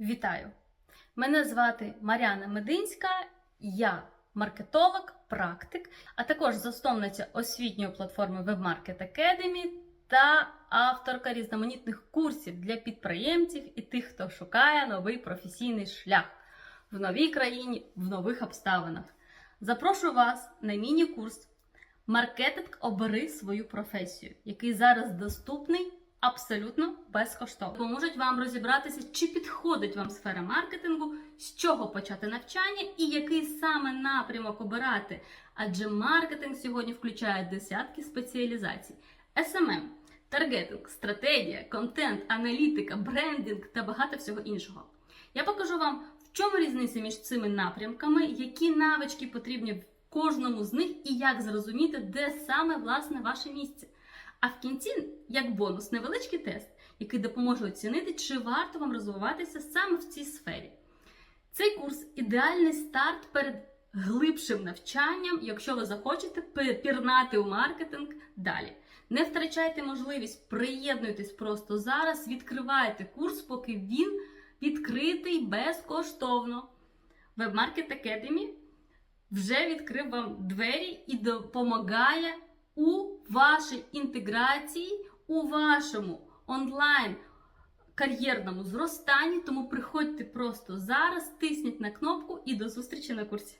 Вітаю! Мене звати Мар'яна Мединська, я маркетолог, практик, а також засновниця освітньої платформи WebMarket Academy та авторка різноманітних курсів для підприємців і тих, хто шукає новий професійний шлях в новій країні, в нових обставинах. Запрошую вас на міні-курс Маркетинг обери свою професію, який зараз доступний абсолютно безкоштовно. Поможуть вам розібратися, чи підходить вам сфера маркетингу, з чого почати навчання і який саме напрямок обирати. Адже маркетинг сьогодні включає десятки спеціалізацій: SMM, таргетинг, стратегія, контент, аналітика, брендинг та багато всього іншого. Я покажу вам, в чому різниця між цими напрямками, які навички потрібні в кожному з них і як зрозуміти, де саме власне ваше місце. А в кінці, як бонус, невеличкий тест, який допоможе оцінити, чи варто вам розвиватися саме в цій сфері. Цей курс ідеальний старт перед глибшим навчанням, якщо ви захочете пірнати у маркетинг далі. Не втрачайте можливість, приєднуйтесь просто зараз, відкривайте курс, поки він відкритий безкоштовно. WebMarket Academy вже відкрив вам двері і допомагає у вашій інтеграції, у вашому онлайн кар'єрному зростанні. Тому приходьте просто зараз, тисніть на кнопку і до зустрічі на курсі.